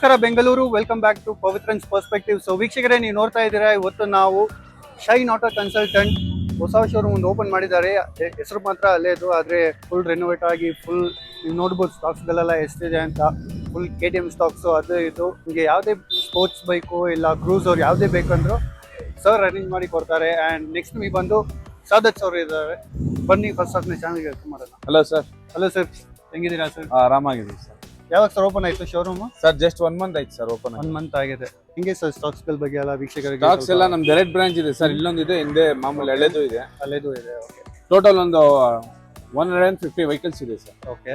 ನಮಸ್ಕಾರ Bengaluru welcome back to Pavithran's perspective so ವೀಕ್ಷಕರೇ ನೀವು ನೋಡ್ತಾ ಇದ್ದೀರಾ ಇವತ್ತು ನಾವು ಶೈನ್ ಆಟೋ ಕನ್ಸಲ್ಟೆಂಟ್ ಹೊಸ ಶೋರೂಮ್ ಒಂದು ಓಪನ್ ಮಾಡಿದ್ದಾರೆ. ಹೆಸರು ಮಾತ್ರ ಅಲ್ಲೇ ಇದು ಆದರೆ ಫುಲ್ ರೆನೋವೇಟ್ ಆಗಿ ಫುಲ್ ನೀವು ನೋಡ್ಬೋದು ಸ್ಟಾಕ್ಸ್ಗಳೆಲ್ಲ ಎಷ್ಟಿದೆ ಅಂತ full K T M stocks ಅದು ಇದು. ನಿಮಗೆ ಯಾವುದೇ ಸ್ಪೋರ್ಟ್ಸ್ ಬೈಕು ಇಲ್ಲ ಕ್ರೂಸ್ ಅವ್ರು ಯಾವುದೇ ಬೇಕಂದ್ರು ಸರ್ ಅರೇಂಜ್ ಮಾಡಿ ಕೊಡ್ತಾರೆ. ಆ್ಯಂಡ್ ನೆಕ್ಸ್ಟ್ ನಿಮಗೆ ಬಂದು ಸಾದತ್ ಸರ್ ಇದ್ದಾರೆ. ಬನ್ನಿ ಫಸ್ಟ್ ಚಾನಲ್ಗೆ ಮಾಡೋಣ. ಹಲೋ ಸರ್ ಹಲೋ ಸರ್ ಹೆಂಗಿದ್ದೀರಾ ಸರ್ ಆರಾಮಾಗಿದ್ದೀವಿ ಸರ್ ಯಾವಾಗ ಸರ್ ಓಪನ್ ಆಯ್ತು showroom sir just one month ಆಯ್ತು ಸರ್ ಓಪನ್ ಒನ್ ಮಂತ್ ಆಗಿದೆ. ಹಿಂಗೆ ಸರ್ ಸ್ಟಾಕ್ಸ್ಗಳ ಬಗ್ಗೆ ಎಲ್ಲ ವೀಕ್ಷಕರಿಗೆ ಸ್ಟಾಕ್ಸ್ ಎಲ್ಲ ನಮ್ ಡೈರೆಕ್ಟ್ ಬ್ರಾಂಚ್ ಇದೆ ಸರ್ ಇಲ್ಲೊಂದಿದೆ ಹಿಂದೆ ಮಾಮೂಲಿ ಹಳೆದು ಇದೆ. ಹಳೆದು ಇದೆ ಟೋಟಲ್ ಒಂದು one hundred and fifty vehicles ಇದೆ sir. Okay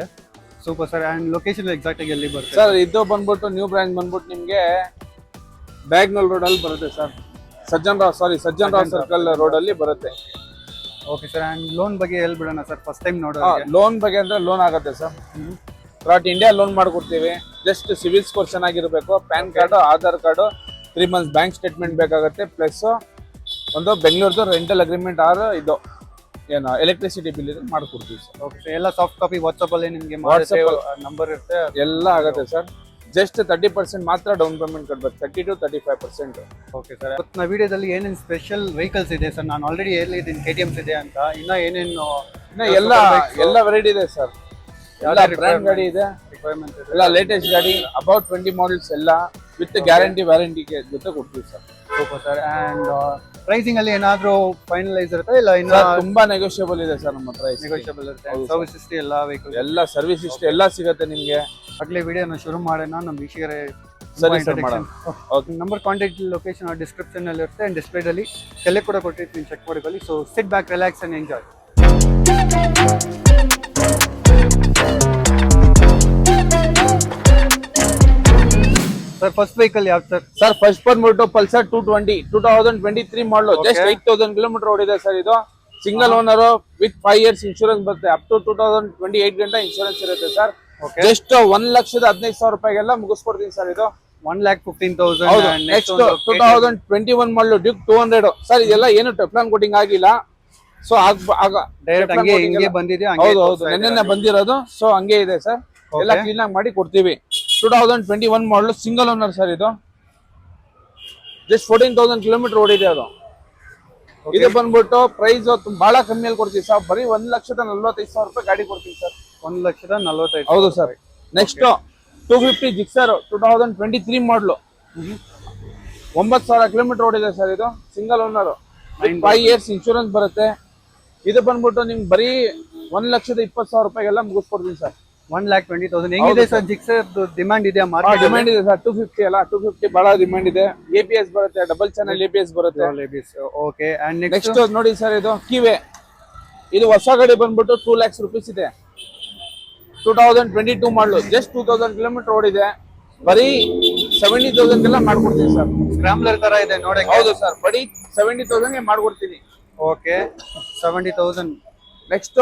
super sir and location exact ಆಗಿ ಎಲ್ಲಿ ಬರುತ್ತೆ? ಸರ್ ಇದು ಬಂದ್ಬಿಟ್ಟು ನ್ಯೂ ಬ್ರಾಂಚ್ ಬಂದ್ಬಿಟ್ಟು ನಿಮಗೆ ಬ್ಯಾಗ್ನಲ್ ರೋಡ್ ಅಲ್ಲಿ ಬರುತ್ತೆ sir. Sajjan Rao sorry Sajjan Rao circle road ಅಲ್ಲಿ ಬರುತ್ತೆ. ಓಕೆ ಸರ್ ಆ್ಯಂಡ್ ಲೋನ್ ಬಗ್ಗೆ ಹೇಳ್ಬಿಡೋಣ ಸರ್ ಫಸ್ಟ್ ಟೈಮ್ ನೋಡೋಣ ಲೋನ್ ಬಗ್ಗೆ ಅಂದ್ರೆ ಲೋನ್ ಆಗುತ್ತೆ ಸರ್. ಥ್ರಾಟ್ ಇಂಡಿಯಾ ಲೋನ್ ಮಾಡಿಕೊಡ್ತೀವಿ. ಜಸ್ಟ್ ಸಿವಿಲ್ ಸ್ಕೋರ್ ಚೆನ್ನಾಗಿರ್ಬೇಕು. PAN card Aadhaar card three months bank statement ಬೇಕಾಗುತ್ತೆ. ಪ್ಲಸ್ ಒಂದು ಬೆಂಗಳೂರ್ದು ರೆಂಟಲ್ ಅಗ್ರಿಮೆಂಟ್ ಆರ್ ಇದು. ಏನು ಎಲೆಕ್ಟ್ರಿಸಿಟಿ ಬಿಲ್ ಇದ್ರೆ ಮಾಡ್ಕೊಡ್ತೀವಿ ಸರ್ ಓಕೆ ಎಲ್ಲ ಸಾಫ್ಟ್ ಕಾಪಿ ವಾಟ್ಸಪ್ಪಲ್ಲಿ ನಿಮಗೆ ನಂಬರ್ ಇರುತ್ತೆ. ಎಲ್ಲ ಆಗುತ್ತೆ ಸರ್ ಜಸ್ಟ್ ತರ್ಟಿ ಪರ್ಸೆಂಟ್ ಮಾತ್ರ ಡೌನ್ ಪೇಮೆಂಟ್ ಕಟ್ಬೇಕು thirty two thirty five percent okay sir ನಾವು ವಿಡಿಯೋದಲ್ಲಿ ಏನೇನು ಸ್ಪೆಷಲ್ ವೆಹಿಕಲ್ಸ್ ಇದೆ ಸರ್ ನಾನು ಆಲ್ರೆಡಿ ಹೇಳಿದ್ದೀನಿ ಕೆ ಟಿ ಎಮ್ಸ್ ಇದೆ ಅಂತ. ಇನ್ನ ಏನೇನು ಇನ್ನೂ ಎಲ್ಲ ಎಲ್ಲ ವೆರೈಟಿ ಇದೆ ಸರ್ ಎಲ್ಲ ಬ್ರ್ಯಾಂಡ್ ಗಾಡಿ ಇದೆ. ರಿಕ್ವೈರ್ಮೆಂಟ್ ಇದೆ. ಎಲ್ಲ ಲೇಟೆಸ್ಟ್ ಗಾಡಿ ಅಬೌಟ್ ಟ್ವೆಂಟಿ ಮಾಡೆಲ್ಸ್ ಎಲ್ಲ ವಿತ್ ಗ್ಯಾರಂಟಿ ವ್ಯಾರಂಟಿ ಜೊತೆ ಕೊಡ್ತೀವಿ sir. Super sir and pricing ಅಲ್ಲಿ ಏನಾದರೂ ಫೈನಲೈಸ್ ಇರುತ್ತೆ ಇಲ್ಲ ಇನ್ನ ತುಂಬಾ ನೆಗೋಷಿಯಬಲ್ ಇದೆ ಸರ್ ನಮ್ಮ ಹತ್ರ ನೆಗೋಷಿಯಬಲ್ ಇರುತ್ತೆ. ಸರ್ವಿಸ್ ಹಿಸ್ಟ್ರಿ ಎಲ್ಲ ವೆಹಿಕಲ್ ಎಲ್ಲ ಸರ್ವಿಸ್ ಹಿಸ್ಟ್ರಿ ಎಲ್ಲ ಸಿಗುತ್ತೆ ನಿಮಗೆ. ಆಗ್ಲೇ ವಿಡಿಯೋನ ಶುರು ಮಾಡೋಣ. ನಮ್ಮ ವೀಕ್ಷಕರೇ ಸರಿ sir number contact location description ಅಲ್ಲಿ ಇರುತ್ತೆ. ಅಂಡ್ ಡಿಸ್ಪ್ಲೇದಲ್ಲಿ ಕೆಲೆ ಕೂಡ ಕೊಟ್ಟಿರ್ತೀನಿ ಚೆಕ್ ಮಾಡ್ಕೊಳ್ಳಿ. So sit back relax and enjoy sir first vehicle ಯಾವ್ದು ಸರ್ ಸರ್ ಫಸ್ಟ್ ಬಂದ್ಬಿಟ್ಟು Pulsar two twenty two thousand twenty three model just eight thousand kilometre ಓಡಿದೆ ಸರ್ ಇದು. Single owner with five years insurance ಬರುತ್ತೆ. Up to two thousand twenty eight ಗಂಟೆ insurance ಇರುತ್ತೆ sir just one ಲಕ್ಷದ ಹದಿನೈದು ಸಾವಿರ ರೂಪಾಯಿಗೆಲ್ಲ ಮುಗಿಸ್ಕೊಡ್ತೀನಿ ಸರ್ ಇದು. One lakh fifteen thousand next two thousand twenty one model Duke two hundred sir ಇದೆಲ್ಲ ಏನು ಟೆಫ್ಲಾನ್ ಕೋಟಿಂಗ್ ಆಗಿಲ್ಲ. ಸೊ ಆಗ ಡೈರೆಕ್ಟ್ ಹಂಗೆ ಹಿಂಗೆ ಬಂದಿದೆ ಹೌದು ಹೌದು. ನೆನ್ನೆ ಬಂದಿರೋದು. ಸೊ ಹಂಗೆ ಇದೆ ಸರ್. ಎಲ್ಲ. ಕ್ಲೀನ್ ಆಗಿ ಮಾಡಿ ಕೊಡ್ತೀವಿ. Two thousand twenty one model single owner sir ಇದು. ಜಸ್ಟ್ ಫೋರ್ಟೀನ್ ತೌಸಂಡ್ ಕಿಲೋಮೀಟರ್ ಓಡಿದೆ ಅದು. ಇದು ಬಂದ್ಬಿಟ್ಟು ಪ್ರೈಸ್ ಬಹಳ ಕಮ್ಮಿಯಲ್ಲಿ ಕೊಡ್ತೀವಿ ಸರ್. ಬರೀ ಒಂದ್ ಲಕ್ಷದ ನಲ್ವತ್ತೈದು ಸಾವಿರ ರೂಪಾಯಿ ಗಾಡಿ ಕೊಡ್ತೀವಿ ಸರ್. ಒಂದ್ ಲಕ್ಷದ ನಲ್ವತ್ತೈದು ಹೌದು sir. Next two fifty Gixxer two thousand twenty three ಮಾಡಲು ಒಂಬತ್ತು ಸಾವಿರ ಕಿಲೋಮೀಟರ್ ಓಡಿದೆ ಸರ್ ಇದು. Single owner five years insurance ಬರುತ್ತೆ. ಇದು ಬಂದ್ಬಿಟ್ಟು ನಿಮ್ಗೆ ಬರೀ ಒಂದ್ ಲಕ್ಷದ ಇಪ್ಪತ್ತು ಸಾವಿರ ರೂಪಾಯಿಗೆಲ್ಲ ಮುಗಿಸ್ಕೊಡ್ತೀನಿ sir. One lakh twenty thousand ಹೆಂಗಿದೆ ಸರ್ ಜಿಕ್ಸ್ ಡಿಮ್ಯಾಂಡ್ ಇದೆ ಮಾರ್ಕೆಟ್ ಡಿಮ್ಯಾಂಡ್ ಇದೆ ಸರ್. ಟೂ ಫಿಫ್ಟಿ ಅಲ್ಲ ಟೂ ಫಿಫ್ಟಿ ಬಹಳ ಡಿಮ್ಯಾಂಡ್ ಇದೆ. ಎ ಪಿ ಎಸ್ ಬರುತ್ತೆ double channel A B S ಬರುತ್ತೆ. ಓಕೆ ಅಂಡ್ ನೆಕ್ಸ್ಟ್ ನೋಡಿ ಸರ್ ಇದು ಕಿವೆ ಇದು ಹೊಸ ಗಾಡಿ ಬಂದ್ಬಿಟ್ಟು ಟೂ ಲ್ಯಾಕ್ಸ್ ರುಪೀಸ್ ಇದೆ. ಟೂ ತೌಸಂಡ್ ಟ್ವೆಂಟಿ ಟೂ ಮಾಡಲು. ಜಸ್ಟ್ ಟೂ ತೌಸಂಡ್ ಕಿಲೋಮೀಟರ್ ಓಡಿದೆ. ಬರೀ ಸೆವೆಂಟಿ ತೌಸಂಡ್ ಎಲ್ಲ ಮಾಡ್ಕೊಡ್ತೀನಿ ಸರ್. ಸ್ಕ್ರಾಮ್ಲರ್ ತರ ಇದೆ ನೋಡಕ್ಕೆ. ಹೌದು ಸರ್. ಬರೀ ಸೆವೆಂಟಿ ತೌಸಂಡ್ ಮಾಡ್ಕೊಡ್ತೀನಿ. Okay seventy thousand. Next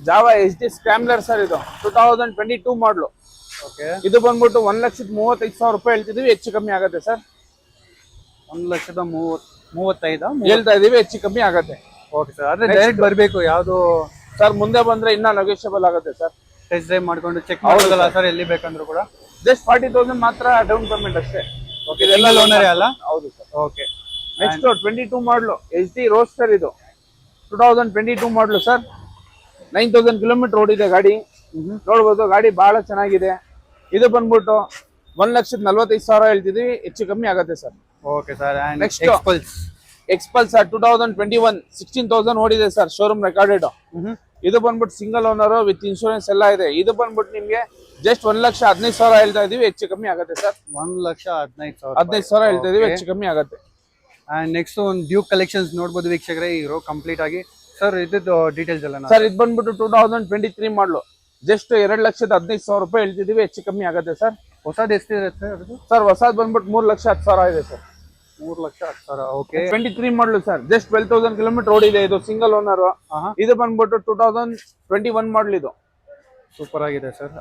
Jawa H D scrambler sir ಇದು. Two thousand twenty two model okay. ಇದು ಬಂದ್ಬಿಟ್ಟು ಒಂದ್ ಲಕ್ಷದ ಮೂವತ್ತೈದು ಸಾವಿರ ರೂಪಾಯಿ ಹೇಳ್ತಿದೀವಿ ಹೆಚ್ಚು ಕಮ್ಮಿ ಆಗುತ್ತೆ ಸರ್ ಒಂದ್ ಲಕ್ಷದ ಮೂವತ್ ಮೂವತ್ತೈದು? ಹೇಳ್ತಾ ಇದೀವಿ ಹೆಚ್ಚು ಕಮ್ಮಿ ಆಗುತ್ತೆ. ಓಕೆ ಸರ್ ಅದೇ ಡೈರೆಕ್ಟ್ ಬರಬೇಕು ಯಾವುದು ಸರ್ ಮುಂದೆ ಬಂದ್ರೆ ಇನ್ನೂ ನೆಗೋಷಿಯಬಲ್ ಆಗುತ್ತೆ ಸರ್ ಟೆಸ್ಟ್ ಡ್ರೈವ್ ಮಾಡ್ಕೊಂಡು ಚೆಕ್ ಮಾಡೋದಲ್ಲ ಸರ್ ಎಲ್ಲಿ ಬೇಕಂದ್ರು ಕೂಡ? ಜಸ್ಟ್ ಫಾರ್ಟಿ ತೌಸಂಡ್ ಮಾತ್ರ ಡೌನ್ ಪೇಮೆಂಟ್ ಅಷ್ಟೇ. ಓಕೆ ಎಲ್ಲ ಲೋನರೇ ಅಲ್ಲ? ಹೌದು sir okay. Next twenty two model H D roadster ಇದು. Two thousand twenty two model sir nine thousand kilometre ಓಡಿದೆ ಗಾಡಿ. ನೋಡ್ಬೋದು ಗಾಡಿ ಬಹಳ ಚೆನ್ನಾಗಿದೆ. ಇದು ಬಂದ್ಬಿಟ್ಟು ಒಂದ್ ಲಕ್ಷದ ನಲ್ವತ್ತೈದು ಸಾವಿರ ಹೇಳ್ತಿದೀವಿ. ಹೆಚ್ಚು ಕಮ್ಮಿ ಆಗುತ್ತೆ sir okay sir next. Xpulse Xpulse sir two thousand twenty one sixteen thousand ಓಡಿದೆ ಸರ್ ಶೋರೂಮ್ ರೆಕಾರ್ಡೆಡ್ ಇದು ಬಂದ್ಬಿಟ್ಟು ಸಿಂಗಲ್ ಓನರ್ ವಿತ್ ಇನ್ಶೂರೆನ್ಸ್ ಎಲ್ಲ ಇದೆ. ಇದು ಬಂದ್ಬಿಟ್ಟು ನಿಮ್ಗೆ ಜಸ್ಟ್ ಒಂದ್ ಲಕ್ಷ ಹದಿನೈದು ಸಾವಿರ ಹೇಳ್ತಾ ಇದೀವಿ. ಹೆಚ್ಚು ಕಮ್ಮಿ ಆಗುತ್ತೆ ಸರ್ ಒಂದ್ ಲಕ್ಷ ಹದಿನೈದು ಸಾವಿರ ಹದಿನೈದು ಸಾವಿರ ಹೇಳ್ತಾ ಇದೀವಿ. ಹೆಚ್ಚು ಕಮ್ಮಿ ಆಗುತ್ತೆ. ಅಂಡ್ ನೆಕ್ಸ್ಟ್ ಒಂದು ಡ್ಯೂಕ್ ಕಲೆಕ್ಷನ್ಸ್ ನೋಡ್ಬೋದು ವೀಕ್ಷಕರೇ ಇರೋ ಕಂಪ್ಲೀಟ್ ಆಗಿ. ಸರ್ ಇದ್ದು ಡೀಟೇಲ್ಸ್ ಎಲ್ಲ ಸರ್ ಇದು ಬಂದ್ಬಿಟ್ಟು two thousand twenty three model just ಎರಡು ಲಕ್ಷದ ಹದಿನೈದು ಸಾವಿರ ರೂಪಾಯಿ ಹೇಳ್ತಿದ್ದೀವಿ ಹೆಚ್ಚು ಕಮ್ಮಿ ಆಗುತ್ತೆ ಸರ್ ಹೊಸದು ಎಷ್ಟಿದೆ ಸರ್ ಸರ್ ಹೊಸದ್ ಬಂದ್ಬಿಟ್ಟು ಮೂರು ಲಕ್ಷ ಹತ್ತು ಸಾವಿರ ಇದೆ ಸರ್ ಮೂರು ಲಕ್ಷ ಹತ್ತು ಸಾವಿರ okay twenty three model sir just twelve thousand kilometre ಓಡಿದೆ ಇದು ಸಿಂಗಲ್ ಓನರ್ ಇದು ಬಂದ್ಬಿಟ್ಟು two thousand twenty one model ಇದು. ಸೂಪರ್ ಆಗಿದೆ sir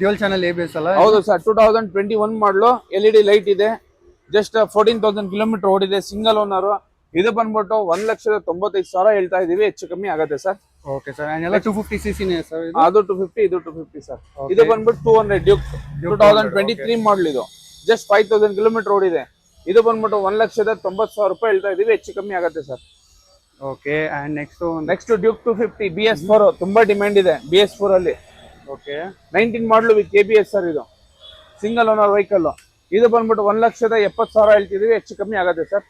dual channel A B S ಅಲ್ಲ? ಹೌದು sir two thousand twenty one model L E D light ಇದೆ. Just fourteen thousand kilometre ಓಡಿದೆ ಸಿಂಗಲ್ ಓನರ್ ಇದು ಬಂದ್ಬಿಟ್ಟು ಒಂದ್ ಲಕ್ಷದ ತೊಂಬತ್ತೈದು ಸಾವಿರ ಹೇಳ್ತಾ ಇದೀವಿ ಹೆಚ್ಚು ಕಮ್ಮಿ ಆಗುತ್ತೆ ಸರ್. ಓಕೆ ಸರ್ ಎಲ್ಲ ಟೂ ಫಿಫ್ಟಿ ಸಿ ಸಿನೇ ಸರ್ ಅದು ಟು ಫಿಫ್ಟಿ ಇದು ಟು ಫಿಫ್ಟಿ ಸರ್. ಇದು ಬಂದ್ಬಿಟ್ಟು two hundred Duke two thousand twenty three model ಇದು. ಜಸ್ಟ್ ಫೈವ್ ತೌಸಂಡ್ ಕಿಲೋಮೀಟರ್ ಓಡಿದೆ. ಇದು ಬಂದ್ಬಿಟ್ಟು ಒಂದ್ ಲಕ್ಷದ ತೊಂಬತ್ತು ಸಾವಿರ ರೂಪಾಯಿ ಹೇಳ್ತಾ ಇದೀವಿ ಹೆಚ್ಚು ಕಮ್ಮಿ ಆಗುತ್ತೆ sir. Okay and next next Duke two fifty B S four ತುಂಬಾ ಡಿಮ್ಯಾಂಡ್ ಇದೆ ಬಿ ಎಸ್ ಫೋರ್ ಅಲ್ಲಿ. Okay nineteen model with K B S sir ಇದು. ಸಿಂಗಲ್ ಓನರ್ ವೆಹಿಕಲ್ ಇದು ಬಂದ್ಬಿಟ್ಟು ಒಂದ್ ಲಕ್ಷದ ಎಪ್ಪತ್ತು ಸಾವಿರ ಹೇಳ್ತಿದೀವಿ ಹೆಚ್ಚು ಕಮ್ಮಿ ಆಗುತ್ತೆ ಸರ್.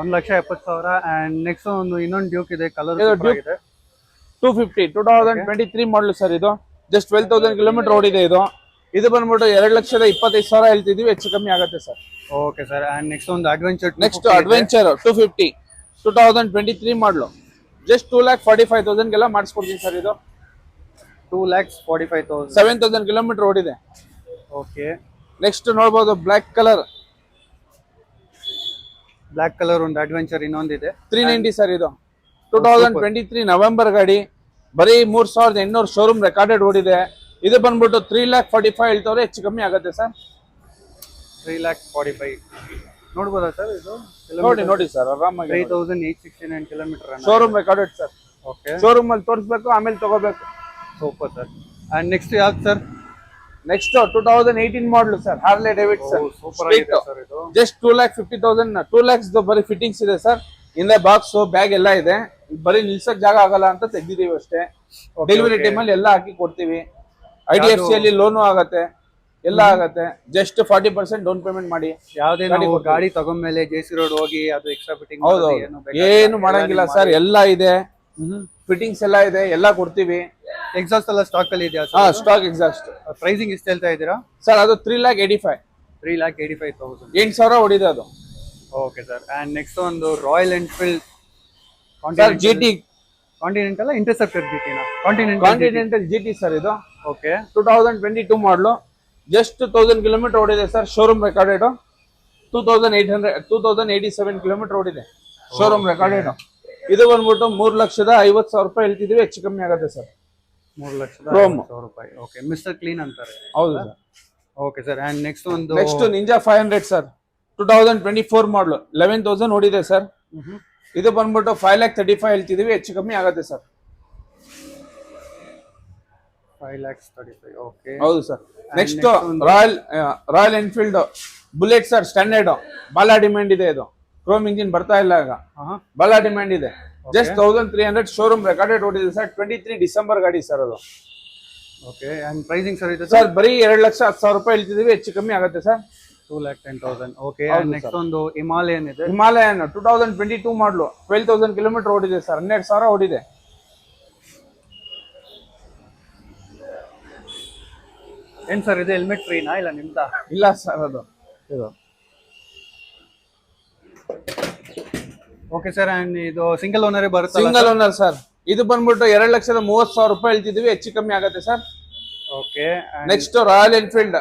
ಒಂದ್ ಲಕ್ಷ ಎಪ್ಪತ್ತು ಸಾವಿರ ಅಂಡ್ ನೆಕ್ಸ್ಟ್ ಒಂದು ಇನ್ನೊಂದು ಡ್ಯೂಕ್ ಇದೆ ಕಲರ್ ಇದು Duke. ಇದೆ two fifty two thousand twenty three model sir ಇದು. ಜಸ್ಟ್ ಟ್ವೆಲ್ ತೌಸಂಡ್ ಕಿಲೋಮೀಟರ್ ಓಡಿದೆ ಇದು ಇದು. ಬಂದ್ಬಿಟ್ಟು ಎರಡು ಲಕ್ಷದ ಇಪ್ಪತ್ತೈದು ಸಾವಿರ ಹೇಳ್ತಿದೀವಿ ಹೆಚ್ಚು ಕಮ್ಮಿ ಆಗುತ್ತೆ sir. Okay sir and next ಒಂದು adventure next adventure two fifty two thousand twenty three model just two lakh forty five ತೌಸಂಡ್ಗೆಲ್ಲ ಮಾಡಿಸ್ಕೊಡ್ತೀನಿ ಸರ್ ಇದು. Two lakhs forty five thousand seven thousand kilometre ಓಡಿದೆ ಓಕೆ ನೆಕ್ಸ್ಟ್ ನೋಡ್ಬೋದು black colour black colour ಒಂದು adventure ಇನ್ನೊಂದಿದೆ. Three ninety sir ಇದು. Two thousand twenty three November ಗಾಡಿ. ಬರೀ ಮೂರ್ ಸಾವಿರದ ಎಂಟುನೂರು ಶೋರೂಮ್ ರೆಕಾರ್ಡೆಡ್ ಓಡಿದೆ. ಇದು ಬಂದ್ಬಿಟ್ಟು ತ್ರೀ ಲ್ಯಾಕ್ ಫಾರ್ಟಿ ಫೈವ್ ಹೇಳ್ತವ್ರೆ ಹೆಚ್ಚು ಕಮ್ಮಿ ಆಗುತ್ತೆ sir three lakh forty five ನೋಡ್ಬೋದಾ sir ಇದು? ನೋಡಿ ನೋಡಿ ಸರ್ ಆರಾಮಾಗಿ three thousand eight sixty nine kilometre showroom recorded sir okay showroom ಅಲ್ಲಿ ತೋರಿಸ್ಬೇಕು ಆಮೇಲೆ ತಗೋಬೇಕು. ಸೂಪರ್ ಸರ್ ಆ್ಯಂಡ್ ನೆಕ್ಸ್ಟ್ ಯಾವ್ದು sir next two thousand eighteen model sir Harley ಆಗಿದೆ sir just two lakh fifty thousand two lakhs ಬರೀ fittings ಇದೆ sir ಹಿಂದೆ box bag ಎಲ್ಲ ಇದೆ. ಬರೀ ನಿಲ್ಸಕ್ ಜಾಗ ಆಗಲ್ಲ ಅಂತ ತೆಗ್ದಿದೀವಿ ಅಷ್ಟೇ. ಡೆಲಿವರಿ ಟೈಮ್ ಅಲ್ಲಿ ಎಲ್ಲ ಹಾಕಿ ಕೊಡ್ತೀವಿ. ಐ ಡಿ ಎಫ್ ಸಿ ಅಲ್ಲಿ ಲೋನು ಆಗತ್ತೆ. ಎಲ್ಲ ಆಗತ್ತೆ. Just forty percent down payment ಮಾಡಿ. ಯಾವ್ದೇ ನಾವು. ಗಾಡಿ ತಗೊಂಡ್ಮೇಲೆ ಜೆ ಸಿ ರೋಡ್ ಹೋಗಿ ಅದು ಎಕ್ಸ್ಟ್ರಾ ಫಿಟ್ಟಿಂಗ್ ಹೌದು ಏನು ಮಾಡಂಗಿಲ್ಲ ಸರ್ ಎಲ್ಲ ಇದೆ. ಫಿಟ್ಟಿಂಗ್ಸ್ ಎಲ್ಲ ಇದೆ. ಎಲ್ಲ ಕೊಡ್ತೀವಿ. ಎಕ್ಸಾಸ್ಟ್ ಎಲ್ಲ ಸ್ಟಾಕ್ ಅಲ್ಲಿ ಇದೆಯಾ ಹಾ ಸ್ಟಾಕ್ ಎಕ್ಸಾಸ್ಟ್ ಪ್ರೈಸಿಂಗ್ ಎಷ್ಟು ಹೇಳ್ತಾ ಇದ್ದೀರಾ? ಸರ್ ಅದು three lakh eighty five three lakh eighty five thousand ಎಂಟು ಸಾವಿರ ಹೊಡಿದೆ ಅದು. ಓಕೆ ಸರ್ ಆ್ಯಂಡ್ ನೆಕ್ಸ್ಟ್ ಒಂದು Royal Enfield sir G T Continental Interceptor G ಟಿನ continent continental G T sir ಇದು. Okay two thousand twenty two ಮಾಡಲು ಜಸ್ಟ್ ತೌಸಂಡ್ ಕಿಲೋಮೀಟರ್ ಓಡಿದೆ sir showroom recorded two thousand eight hundred two thousand eighty seven kilometre ಓಡಿದೆ showroom recorded ಇದು ಬಂದ್ಬಿಟ್ಟು ಮೂರು ಲಕ್ಷದ ಐವತ್ತು ಸಾವಿರ ರೂಪಾಯಿ ಹೇಳ್ತಿದ್ದೀವಿ ಹೆಚ್ಚು ಕಮ್ಮಿ ಆಗುತ್ತೆ ಸರ್ ಮೂರು ಲಕ್ಷದ Chrome. ಸಾವಿರ ರೂಪಾಯಿ. ಓಕೆ ಮಿಸ್ಟರ್ ಕ್ಲೀನ್ ಅಂತಾರೆ. ಹೌದು sir. Okay sir and next ಒಂದು next Ninja five hundred sir two thousand twenty four model eleven thousand ಓಡಿದೆ ಸರ್ ಮ್ಹೂ. ಇದು ಬಂದ್ಬಿಟ್ಟು ಫೈವ್ ಲ್ಯಾಕ್ ತರ್ಟಿ ಫೈವ್ ಹೇಳ್ತಿದೀವಿ. ಹೆಚ್ಚು ಕಮ್ಮಿ ಆಗುತ್ತೆ sir five lakhs thirty five okay ಹೌದು sir next Royal Royal Enfield Bullet sir standard ಬಾಲ ಡಿಮ್ಯಾಂಡ್ ಇದೆ ಇದು. ಕ್ರೋಮ್ ಇಂಜಿನ್ ಬರ್ತಾ ಇಲ್ಲ ಈಗ. ಹಾಂ ಬಾಲ ಡಿಮ್ಯಾಂಡ್ ಇದೆ. Just thousand three hundred showroom recorded ಓಡಿದೆ ಸರ್ ಟ್ವೆಂಟಿ ತ್ರೀ ಡಿಸೆಂಬರ್ ಗಾಡಿ ಸರ್ ಅದು. ಓಕೆ ಆ್ಯಂಡ್ ಪ್ರೈಸಿಂಗ್ ಸರ್ ಇದೆ ಸರ್ ಬರೀ ಎರಡು ಲಕ್ಷ ಹತ್ತು ಸಾವಿರ ರೂಪಾಯಿ ಹೇಳ್ತಿದೀವಿ ಹೆಚ್ಚು ಕಮ್ಮಿ ಆಗುತ್ತೆ sir two lakh ten thousand okay next ಒಂದು ಹಿಮಾಲಯನ್ ಇದೆ. Himalayan two thousand twenty two model twelve thousand kilometre ಓಡಿದೆ ಸರ್ ಹನ್ನೆರಡು ಸಾವಿರ ಓಡಿದೆ. ಏನು ಸರ್ ಇದು ಹೆಲ್ಮೆಟ್ ಫ್ರೀನಾ ಇಲ್ಲ ನಿಮ್ದ? ಇಲ್ಲ ಸರ್ ಅದು. ಇದು. ಓಕೆ ಸರ್ ಅಂಡ್ ಇದು ಸಿಂಗಲ್ ಓನರ್ ಬರುತ್ತೆ ಸಿಂಗಲ್ ಓನರ್ ಸರ್ ಇದು ಬಂದ್ಬಿಟ್ಟು ಎರಡು ಲಕ್ಷದ ಮೂವತ್ತು ಸಾವಿರ ರೂಪಾಯಿ ಹೇಳ್ತಿದೀವಿ ಹೆಚ್ಚು ಕಮ್ಮಿ ಆಗುತ್ತೆ sir okay next Royal Enfield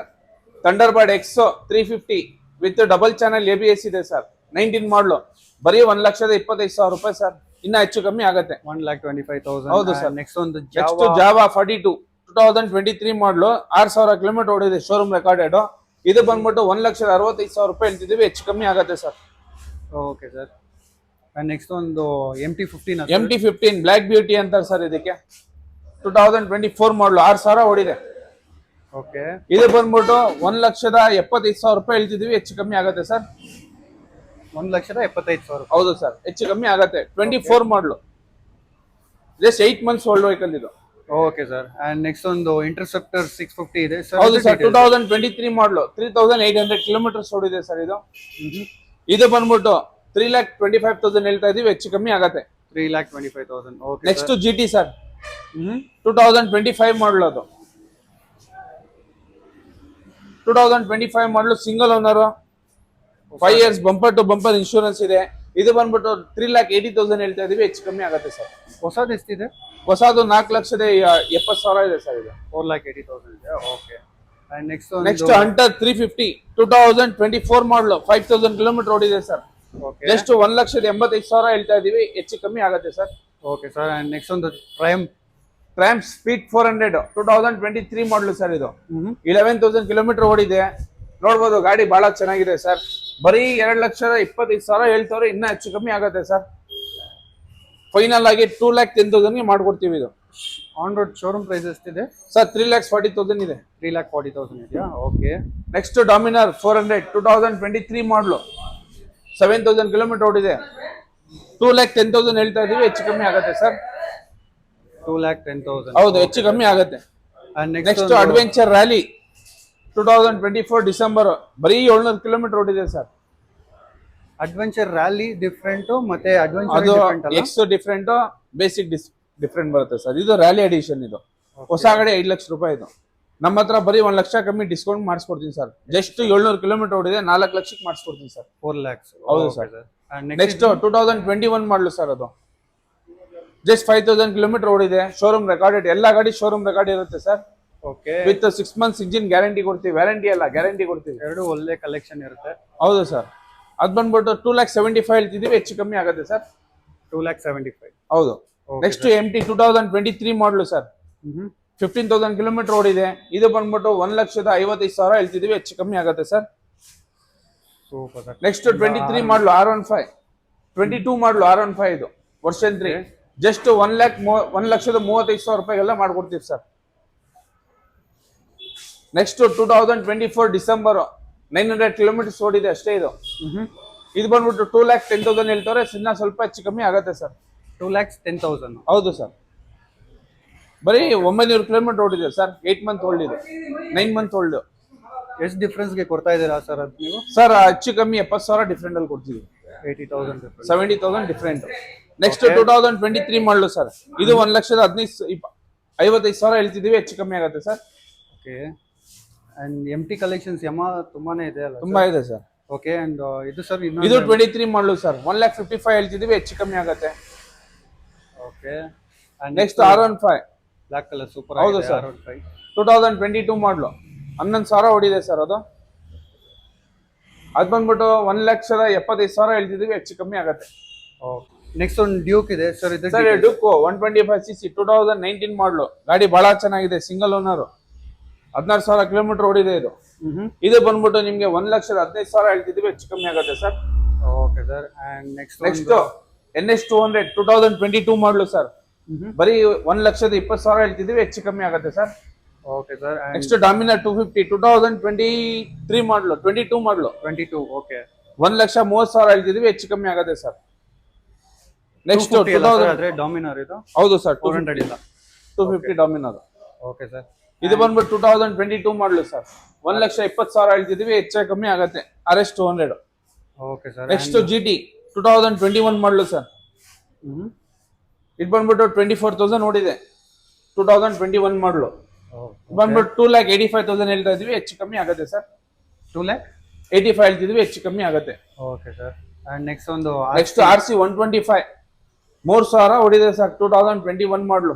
Thunderbird X three fifty with double channel A B S ಇದೆ ಸರ್ ನೈನ್ಟೀನ್ ಮಾಡಲು ಬರೀ ಒಂದ್ ಲಕ್ಷದ ಇಪ್ಪತ್ತೈದು ಸಾವಿರ ರೂಪಾಯಿ ಸರ್ ಇನ್ನ ಹೆಚ್ಚು ಕಮ್ಮಿ ಆಗುತ್ತೆ. ಒನ್ ಲ್ಯಾಕ್ ಟ್ವೆಂಟಿ ಫೈವ್ ಹೌದು ಸರ್ ನೆಕ್ಸ್ಟ್ ಒಂದು next Jawa Jawa forty two two thousand twenty three model R ಸಾವಿರ ಕಿಲೋಮೀಟರ್ ಓಡಿದೆ ಶೋರೂಮ್ ರೆಕಾರ್ಡೆಡ್ ಇದು ಬಂದ್ಬಿಟ್ಟು ಒಂದ್ ಲಕ್ಷದ ಅರವತ್ತೈದು ಸಾವಿರ ರೂಪಾಯಿ ಹೇಳ್ತಿದೀವಿ ಹೆಚ್ಚು ಕಮ್ಮಿ ಆಗುತ್ತೆ ಸರ್ ಓಕೆ ಸರ್ ನೆಕ್ಸ್ಟ್ ಒಂದು M T fifteen M T fifteen black beauty ಅಂತಾರೆ ಸರ್ ಇದಕ್ಕೆ. Two thousand twenty four model ಆರು ಸಾವಿರ ಓಡಿದೆ. ಓಕೆ ಇದು ಬಂದ್ಬಿಟ್ಟು ಒಂದು ಲಕ್ಷದ ಎಪ್ಪತ್ತೈದು ಸಾವಿರ ರೂಪಾಯಿ ಹೇಳ್ತಿದೀವಿ ಹೆಚ್ಚು ಕಮ್ಮಿ ಆಗುತ್ತೆ ಸರ್ ಒಂದು ಲಕ್ಷದ ಎಪ್ಪತ್ತೈದು ಸಾವಿರ ಹೌದು ಸರ್ ಹೆಚ್ಚು ಕಮ್ಮಿ ಆಗುತ್ತೆ. Twenty four model just eight months old vehicle ಇದು. ಓಕೆ ಸರ್ ಆ್ಯಂಡ್ ನೆಕ್ಸ್ಟ್ ಒಂದು ಇಂಟರ್ಸೆಪ್ಟರ್ ಸಿಕ್ಸ್ ಫಿಫ್ಟಿ ಇದೆ. ಸರ್ ಹೌದು sir two thousand twenty three model three thousand eight hundred kilometers ಓಡಿದೆ ಸರ್ ಇದು. ಇದು ಬಂದ್ಬಿಟ್ಟು three lakh twenty five thousand ಹೇಳ್ತಾ ಇದೀವಿ ಹೆಚ್ಚು ಕಮ್ಮಿ ಆಗುತ್ತೆ. Three lakh twenty five thousand okay next G T sir two thousand twenty five model ಅದು. Two thousand twenty five model single owner five years bumper to bumper insurance ಇದೆ. ಇದು ಬಂದ್ಬಿಟ್ಟು three lakh eighty thousand ಹೇಳ್ತಾ ಇದೀವಿ ಹೆಚ್ಚು ಕಮ್ಮಿ ಆಗುತ್ತೆ sir ಹೊಸದು ಎಷ್ಟಿದೆ? ಹೊಸದು ನಾಲ್ಕು ಲಕ್ಷದ ಎಪ್ಪತ್ತು ಸಾವಿರ ಇದೆ ಸರ್ ಇದು. ಫೋರ್ ಲ್ಯಾಕ್ ಏಯ್ಟಿ ತೌಸಂಡ್ ಇದೆ. Okay next next Hunter three fifty two thousand twenty four model five thousand kilometer ಓಡಿದೆ ಸರ್ ಜಸ್ಟ್ ಒಂದ್ ಲಕ್ಷದ ಎಂಬತ್ತೈದು ಸಾವಿರ ಹೇಳ್ತಾ ಇದೀವಿ. ಹೆಚ್ಚು ಕಮ್ಮಿ ಆಗುತ್ತೆ ಸರ್. ಓಕೆ ಸರ್ ನೆಕ್ಸ್ಟ್ ಒಂದು Triumph Triumph Speed four hundred two thousand twenty three model sir ಇದು ಇಲೆವೆನ್ ತೌಸಂಡ್ ಕಿಲೋಮೀಟರ್ ಓಡಿದೆ. ನೋಡ್ಬೋದು ಗಾಡಿ ಬಹಳ ಚೆನ್ನಾಗಿದೆ ಸರ್. ಬರೀ ಎರಡು ಲಕ್ಷದ ಇಪ್ಪತ್ತೈದು ಸಾವಿರ ಹೇಳ್ತವ್ರೆ ಇನ್ನೂ ಹೆಚ್ಚು ಕಮ್ಮಿ ಆಗುತ್ತೆ ಸರ್. ಫೈನಲ್ ಆಗಿ ಟೂ ಲ್ಯಾಕ್ ಟೆನ್ ತೌಸಂಡ್ಗೆ ಮಾಡ್ಕೊಡ್ತೀವಿ ಇದು. ಆನ್ ರೋಡ್ ಶೋರೂಮ್ ಪ್ರೈಸ್ ಎಷ್ಟಿದೆ? Sir three lakhs forty thousand ಇದೆ. ತ್ರೀ ಲ್ಯಾಕ್ ಫಾರ್ಟಿ ತೌಸಂಡ್ ಇದೆಯಾ? Okay next Dominar four hundred two thousand twenty three model seven thousand kilometer ಓಡಿದೆ ಟೂ ಲ್ಯಾಕ್ ಟೆನ್ ತೌಸಂಡ್ ಹೇಳ್ತಾ ಇದೀವಿ ಹೆಚ್ಚು ಕಮ್ಮಿ ಆಗುತ್ತೆ sir two lakh ten thousand ಹೌದು ಹೆಚ್ಚು ಕಮ್ಮಿ ಆಗುತ್ತೆ. Next adventure rally two thousand twenty four December ಬರೀ ಏಳ್ನೂರು ಕಿಲೋಮೀಟರ್ ಓಡಿದೆ ಸರ್ ಅಡ್ವೆಂಚರ್ ರ್ಯಾಲಿ ಡಿಫ್ರೆಂಟ್ ಮತ್ತೆ adventure X different basic disc different ಬರುತ್ತೆ ಸರ್ ಇದು ರ್ಯಾಲಿ ಅಡಿಷನ್ ಇದು. ಹೊಸ ಕಡೆ ಐದು ಲಕ್ಷ ರೂಪಾಯಿ ಇದು. ನಮ್ಮ ಹತ್ರ ಬರೀ ಒಂದ್ ಲಕ್ಷ ಕಮ್ಮಿ ಡಿಸ್ಕೌಂಟ್ ಮಾಡಿಸ್ಕೊಡ್ತೀನಿ ಸರ್. ಜಸ್ಟ್ ಏಳ್ನೂರು ಕಿಲೋಮೀಟರ್ ಓಡಿದೆ ನಾಲ್ಕು ಲಕ್ಷಕ್ಕೆ ಮಾಡಿಸ್ಕೊಡ್ತೀನಿ ಸರ್. ಫೋರ್ ಲ್ಯಾಕ್ಸ್ ಹೌದು sir. Next two thousand twenty one model sir ಅದು. ಜಸ್ಟ್ ಫೈವ್ ತೌಸಂಡ್ ಕಿಲೋಮೀಟರ್ ಓಡಿದೆ ಶೋರೂಮ್ ರೆಕಾರ್ಡೆಡ್ ಎಲ್ಲ ಗಾಡಿ ಶೋರೂಮ್ ರೆಕಾರ್ಡ್ ಇರುತ್ತೆ sir. Okay with six months engine guarantee ಕೊಡ್ತೀವಿ ವ್ಯಾರಂಟಿ ಅಲ್ಲ ಗ್ಯಾರಂಟಿ ಕೊಡ್ತೀವಿ. ಎರಡು ಒಳ್ಳೆ ಕಲೆಕ್ಷನ್ ಇರುತ್ತೆ. ಹೌದು ಸರ್. ಅದ್ ಬಂದ್ಬಿಟ್ಟು ಟೂ ಲ್ಯಾಕ್ ಸೆವೆಂಟಿ ಫೈವ್ ಹೇಳ್ತಿದ್ದೀವಿ ಹೆಚ್ಚು ಕಮ್ಮಿ ಆಗುತ್ತೆ sir. Two lakh seventy five ಹೌದು next M T two thousand twenty three model sir. Hmm. Fifteen thousand kilometre ಓಡಿದೆ ಇದು. ಬಂದ್ಬಿಟ್ಟು ಒಂದ್ ಲಕ್ಷದ ಐವತ್ತೈದು ಸಾವಿರ ಹೇಳ್ತಿದೀವಿ ಹೆಚ್ಚು ಕಮ್ಮಿ ಆಗುತ್ತೆ sir. Super next twenty three model R one five twenty two model R one five ಇದು version three just one lakh ಒಂದ್ ಲಕ್ಷದ ಮೂವತ್ತೈದು ಸಾವಿರ ರೂಪಾಯಿಗೆಲ್ಲ ಮಾಡ್ಕೊಡ್ತೀವಿ sir. Next two thousand twenty four December nine hundred kilometers ಓಡಿದೆ ಅಷ್ಟೇ ಇದು. ಇದು ಬಂದ್ಬಿಟ್ಟು ಟೂ ಲ್ಯಾಕ್ ಟೆನ್ ತೌಸಂಡ್ ಹೇಳ್ತಾರೆ ಸಿನ್ನ ಸ್ವಲ್ಪ ಹೆಚ್ಚು ಕಮ್ಮಿ ಆಗುತ್ತೆ sir. Two lakhs ten thousand ಹೌದು ಸರ್. ಬರೀ ಒಂಬೈನೂರು ಕಿಲೋಮೀಟರ್ ಓಡಿದೆ ಸರ್. ಏಟ್ ಮಂತ್ ಓಲ್ಡ್ ಇದೆ. ನೈನ್ ಮಂತ್ ಓಲ್ಡ್ ಎಷ್ಟು ಡಿಫ್ರೆನ್ಸ್ಗೆ ಕೊಡ್ತಾ ಇದ್ದೀರಾ ಸರ್ ಅದು ನೀವು? ಸರ್ ಹೆಚ್ಚು ಕಮ್ಮಿ ಎಪ್ಪತ್ತು ಸಾವಿರ ಡಿಫ್ರೆಂಟ್ ಅಲ್ಲಿ ಕೊಡ್ತೀವಿ. Eighty thousand seventy thousand different next two thousand twenty three model sir ಇದು ಒಂದು ಲಕ್ಷದ ಹದಿನೈದು ಇಪ್ಪ ಐವತ್ತೈದು ಸಾವಿರ ಹೇಳ್ತಿದ್ದೀವಿ ಹೆಚ್ಚು ಕಮ್ಮಿ ಆಗುತ್ತೆ sir. Okay and M T collections ಯಮ ತುಂಬಾನೇ ಇದೆ ಅಲ್ಲ ತುಂಬ ಇದೆ ಸರ್. ಓಕೆ ಅಂಡ್ ಇದು ಸರ್ ಇದು twenty three model sir one lakh fifty five ಹೇಳ್ತಿದ್ದೀವಿ ಹೆಚ್ಚು ಕಮ್ಮಿ ಆಗುತ್ತೆ. Okay and next R one five black colour super ಹೌದು sir two thousand twenty two model ಹನ್ನೊಂದು ಸಾವಿರ ಹೊಡಿದೆ ಸರ್ ಅದು. ಅದು ಬಂದ್ಬಿಟ್ಟು ಒಂದು ಲಕ್ಷದ ಎಪ್ಪತ್ತೈದು ಸಾವಿರ ಹೇಳ್ತಿದೀವಿ ಹೆಚ್ಚು ಕಮ್ಮಿ ಆಗುತ್ತೆ. ಓಕೆ ನೆಕ್ಸ್ಟ್ ಒಂದು ಡ್ಯೂಕ್ ಇದೆ. ಸರ್ ಇದು sir Duke one twenty five C C two thousand nineteen model ಗಾಡಿ ಭಾಳ ಚೆನ್ನಾಗಿದೆ ಸಿಂಗಲ್ ಓನರು ಹದಿನಾರು ಸಾವಿರ ಕಿಲೋಮೀಟರ್ ಓಡಿದೆ ಇದು. ಇದು ಬಂದ್ಬಿಟ್ಟು ನಿಮಗೆ ಒಂದು ಲಕ್ಷದ ಹದಿನೈದು ಸಾವಿರ ಹೇಳ್ತಿದೀವಿ ಹೆಚ್ಚು ಕಮ್ಮಿ ಆಗುತ್ತೆ sir okay sir and next next N S two hundred two thousand twenty two model sir ಬರೀ ಒಂದ್ ಲಕ್ಷದ ಇಪ್ಪತ್ತು ಸಾವಿರ ಹೇಳ್ತಿದೀವಿ ಹೆಚ್ಚು ಕಮ್ಮಿ ಆಗುತ್ತೆ sir. Okay sir next Dominar two fifty two thousand twenty three model twenty two model twenty two okay ಒಂದ್ ಲಕ್ಷ ಮೂವತ್ತು ಸಾವಿರ ಹೇಳ್ತಿದೀವಿ ಹೆಚ್ಚು ಕಮ್ಮಿ ಆಗುತ್ತೆ sir. Next two thousand Dominar ಇದು? ಹೌದು ಸರ್ ಟೂ ಹಂಡ್ರೆಡ್ ಇಲ್ಲ two fifty Dominar okay sir ಇದು ಬಂದ್ಬಿಟ್ಟು two thousand twenty two model sir ಒಂದ್ ಲಕ್ಷ ಇಪ್ಪತ್ತು ಸಾವಿರ ಹೇಳ್ತಿದೀವಿ ಹೆಚ್ಚು ಕಮ್ಮಿ ಆಗುತ್ತೆ. R S two hundred okay sir next G T two thousand twenty one model sir ಇದು ಬಂದ್ಬಿಟ್ಟು ಟ್ವೆಂಟಿ ಫೋರ್ ತೌಸಂಡ್ ನೋಡಿದೆ two thousand twenty one model ಬಂದ್ಬಿಟ್ಟು two lakh eighty five thousand ಹೇಳ್ತಾ ಇದೀವಿ ಹೆಚ್ಚು ಕಮ್ಮಿ ಆಗುತ್ತೆ sir. Two lakh eighty five ಹೇಳ್ತಿದ್ವಿ ಹೆಚ್ಚು ಕಮ್ಮಿ ಆಗುತ್ತೆ. ಓಕೆ ಸರ್ ಅಂಡ್ ನೆಕ್ಸ್ಟ್ ಒಂದು next R C one twenty five ಮೂರು ಸಾವಿರ ಹೊಡಿದೆ sir two thousand twenty one model.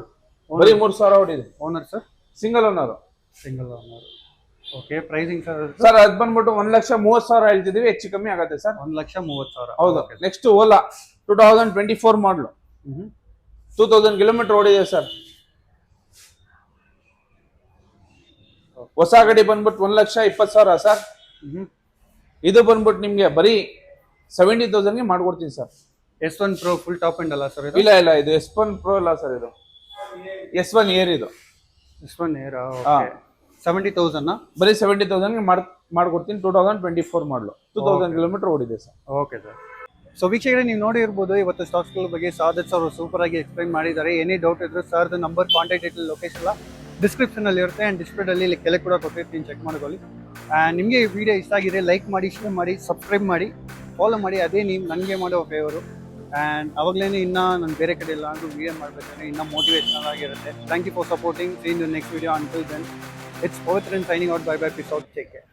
ಬರೀ ಮೂರು ಸಾವಿರ ಹೊಡಿದೆ owner sir single owner single owner okay pricing sir sir ಅದು ಬಂದ್ಬಿಟ್ಟು ಒಂದು ಲಕ್ಷ ಮೂವತ್ತು ಸಾವಿರ ಹೇಳ್ತಿದ್ದೀವಿ ಹೆಚ್ಚು ಕಮ್ಮಿ ಆಗುತ್ತೆ ಸರ್. ಒಂದು ಲಕ್ಷ ಮೂವತ್ತು ಸಾವಿರ. ಹೌದು. Next Ola two thousand twenty four model. Two thousand kilometer ಓಡಿದೆ ಸರ್ ಹೊಸ ಗಡಿ ಬಂದ್ಬಿಟ್ಟು ಒಂದ್ ಲಕ್ಷ ಇಪ್ಪತ್ತು ಸಾವಿರ ಸರ್ ಹ್ಮ್. ಇದು ಬಂದ್ಬಿಟ್ಟು ನಿಮಗೆ ಬರೀ ಸೆವೆಂಟಿ ತೌಸಂಡ್ಗೆ ಮಾಡ್ಕೊಡ್ತೀನಿ sir S one pro full top end ಅಲ್ಲ ಸರ್ ಇದು? ಇಲ್ಲ ಇಲ್ಲ ಇದು ಎಸ್ ಒನ್ ಪ್ರೋ ಅಲ್ಲ ಸರ್ ಇದು. ಎಸ್ ಒನ್ ಏರ್ ಇದು. S one air seventy thousand ಬರೀ ಸೆವೆಂಟಿ ತೌಸಂಡ್ಗೆ ಮಾಡ್ ಮಾಡ್ಕೊಡ್ತೀನಿ two thousand twenty four model two thousand kilometer ಓಡಿದೆ ಸರ್ ಓಕೆ ಸರ್ ಸೊ ವೀಕ್ಷಕರೇ, ನೀವು ನೋಡಿರ್ಬೋದು ಇವತ್ತು ಸ್ಟಾಕ್ಸ್ಗಳ ಬಗ್ಗೆ ಸಾದತ್ ಸರ್ ಸೂಪರ್ ಆಗಿ ಎಕ್ಸ್ಪ್ಲೈನ್ ಮಾಡಿದ್ದಾರೆ. ಏನೇ ಡೌಟ್ ಇದ್ರೆ ಸರ್ದು ನಂಬರ್ ಕಾಂಟ್ಯಾಕ್ಟ್ ಡೀಟೇಲ್ ಲೊಕೇಶನ್ ಎಲ್ಲ ಡಿಸ್ಕ್ರಿಪ್ಷನಲ್ಲಿ ಇರುತ್ತೆ. ಆ್ಯಂಡ್ ಡಿಸ್ಪ್ಲೇದಲ್ಲಿ ಇಲ್ಲಿ ಕೆಳಗೆ ಕೂಡ ಕೊಟ್ಟಿರ್ತೀನಿ ಚೆಕ್ ಮಾಡ್ಕೊಳ್ಳಿ. ಆ್ಯಂಡ್ ನಿಮಗೆ ಈ ವಿಡಿಯೋ ಇಷ್ಟ ಆಗಿದೆ ಲೈಕ್ ಮಾಡಿ ಶೇರ್ ಮಾಡಿ ಸಬ್ಸ್ಕ್ರೈಬ್ ಮಾಡಿ ಫಾಲೋ ಮಾಡಿ. ಅದೇ ನೀವು ನನಗೆ ಮಾಡೋ ಫೇವರು ಆ್ಯಂಡ್ ಅವಾಗಲೇ ಇನ್ನೂ ನಾನು ಬೇರೆ ಕಡೆ ಇಲ್ಲ ಅಂದ್ರೂ ವಿಡಿಯೋ ಮಾಡಬೇಕಂದ್ರೆ ಇನ್ನೂ ಮೋಟಿವೇಶನಲ್ ಆಗಿರುತ್ತೆ. Thank you for supporting seen next video until then it's Pavithra signing out bye bye peace out take care